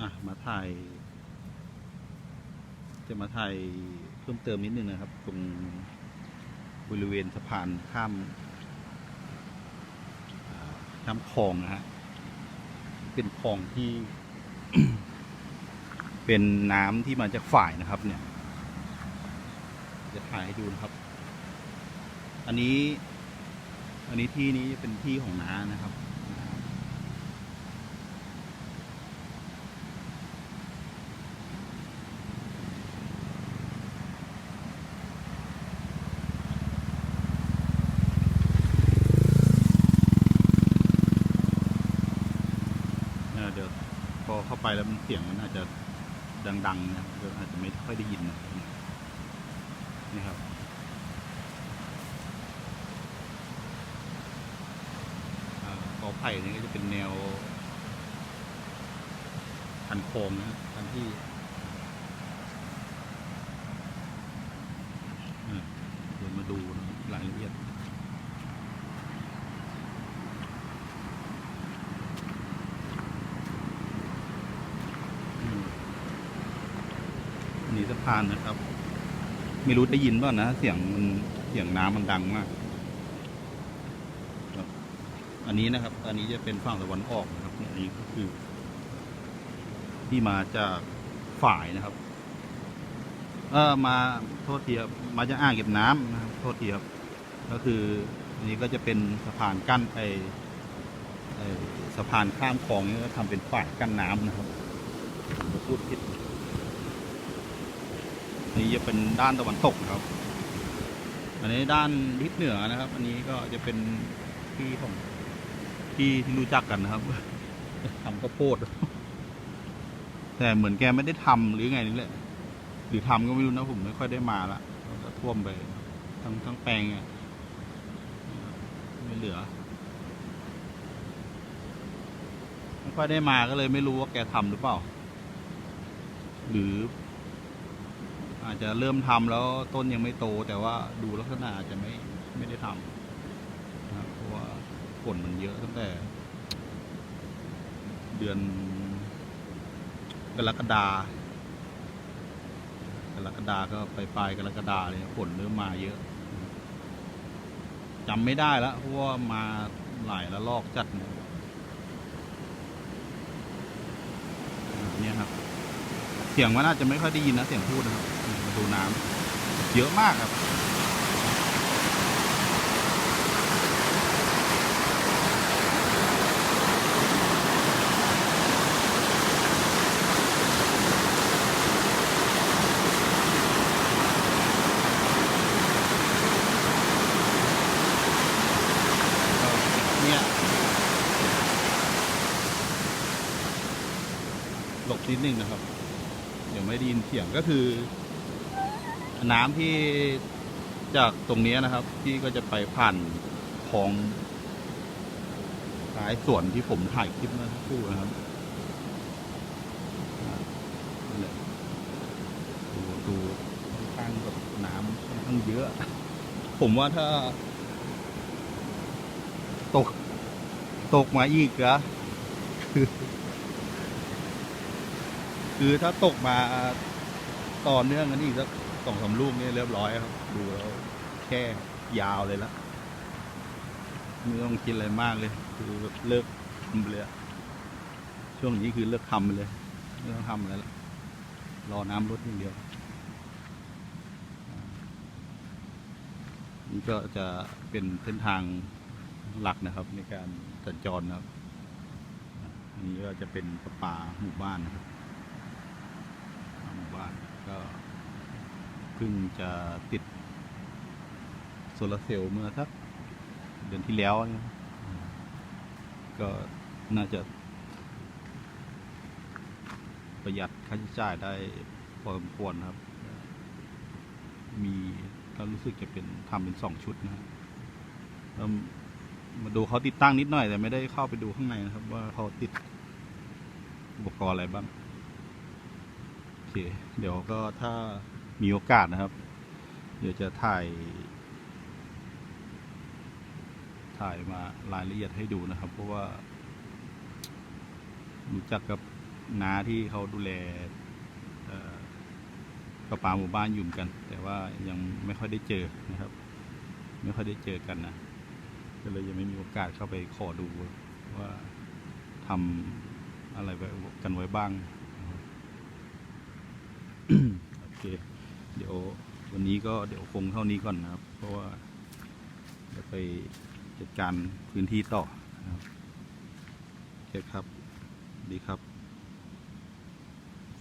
อะมาถ่าย จะมาถ่ายเพิ่มเติมนิดนึงนะครับ ตรงบริเวณสะพานข้ามข้ามคลองนะฮะเป็นคลองที่ เป็นน้ำที่มาจากฝ่ายนะครับ เนี่ย จะถ่ายให้ดูนะครับ อันนี้ อันนี้ที่นี้เป็นที่ของน้านะครับ เออเดี๋ยวพอเข้า ไปแล้วมันเสียงมันอาจจะดังๆนะเดี๋ยวอาจจะไม่ค่อยได้ยินนะนี่ครับอ่ากอไผ่นี่ก็จะเป็นแนวคันโคงนะคันที่เดี๋ยวมาดูนะรายละเอียด อืมอันนี้ สะพานนะครับ ไม่รู้ได้ยินเปล่านะ เสียงมันเสียงน้ำมันดังมากอันนี้นะครับ อันนี้จะเป็นฝั่งตะวันออกนะครับอันนี้ก็คือ ที่มาจากฝ่ายนะครับ เออมาโทษทีครับมาจากอ่างเก็บน้ำนะครับ โทษทีครับก็คือ อันนี้ก็จะเป็นสะพานกั้นไอไอสะพานข้ามคลองนี่ก็ทำเป็นฝ่ายกั้นน้ำนะครับพูดผิด นนี้จะเป็นด้านตะวันตกครับ อันนี้ด้านทิศเหนือนะครับ อันนี้ก็จะเป็นที่ของที่ที่รู้จักกันนะครับทำข้าวโพดแต่เหมือนแกไม่ได้ทำหรือไงนี่แหละ หรือทำก็ไม่รู้นะผมไม่ค่อยได้มาละก็ท่วมไปทั้งทั้งแปลงอะไม่เหลือไม่ค่อยได้มาก็เลยไม่รู้ว่าแกทำหรือเปล่า หรือ อาจจะเริ่มทำแล้วต้นยังไม่โต แต่ว่าดูลักษณะอาจจะไม่ไม่ได้ทำนะครับเพราะว่าฝนมันเยอะตั้งแต่ เดือนกรกฎากรกฎาก็ไปปลายกรกฎาเลยฝนเริ่มมาเยอะจำไม่ได้แล้วเพราะว่ามาหลายละลอกจัดเนี่ยอ่าเนี่ยครับ เสียงมันอาจจะไม่ค่อยได้ยินนะเสียงพูดนะครับ มาดูน้ำเยอะมากครับ เนี่ยหลบนิดนึงนะครับ เดี๋ยวไม่ได้ยินเสียงก็คือ น้ำที่จากตรงนี้นะครับ ที่ก็จะไปผ่านคลองสายส่วนที่ผมถ่ายคลิปเมื่อสักครู่นะครับดูดูข้างแบบน้ำค่อนข้างเยอะ ผมว่าถ้า ตก ตกมาอีกอะคือคือถ้าตกมาต่อเนื่องกันอีกสัก สองสามลูกนี่เรียบร้อยครับ ดูแล้วแค่ยาวเลยละไม่ต้องคิดอะไรมากเลย คือเลิกทำไปเลยช่วงนี้คือเลิกทำไปเลยไม่ต้องทำอะไรละรอน้ำลดอย่างเดียวนี่ก็จะเป็นเส้นทางหลักนะครับ ในการสัญจรนะครับนนี้ก็จะเป็นประปาหมู่บ้านนะครับหมู่บ้านก็ เพิ่งจะติดโซลาเซลล์เมื่อสักเดือนที่แล้วก็น่าจะ ประหยัดค่าใช้จ่ายได้พอสมควรครับ มีก็รู้สึกจะเป็นทำเป็นสองชุดนะครับแล้วมาดูเขาติดตั้งนิดหน่อย แต่ไม่ได้เข้าไปดูข้างในนะครับ ว่าเขาติดอุปกรณ์อะไรบ้าง โอเค เดี๋ยวก็ถ้า มีโอกาสนะครับ เดี๋ยวจะถ่าย ถ่ายมารายละเอียดให้ดูนะครับ เพราะว่า รู้จักกับน้าที่เขาดูแลเอ่อประปาหมู่บ้านอยู่มกัน แต่ว่ายังไม่ค่อยได้เจอนะครับ ไม่ค่อยได้เจอกันนะก็เลยยังไม่มีโอกาสเข้าไปขอดูว่าทำอะไรไว้กันไว้บ้างโอเค เดี๋ยววันนี้ก็เดี๋ยวคงเท่านี้ก่อนนะครับ เพราะว่าจะไปจัดการพื้นที่ต่อนะครับโอเคครับ ดีครับ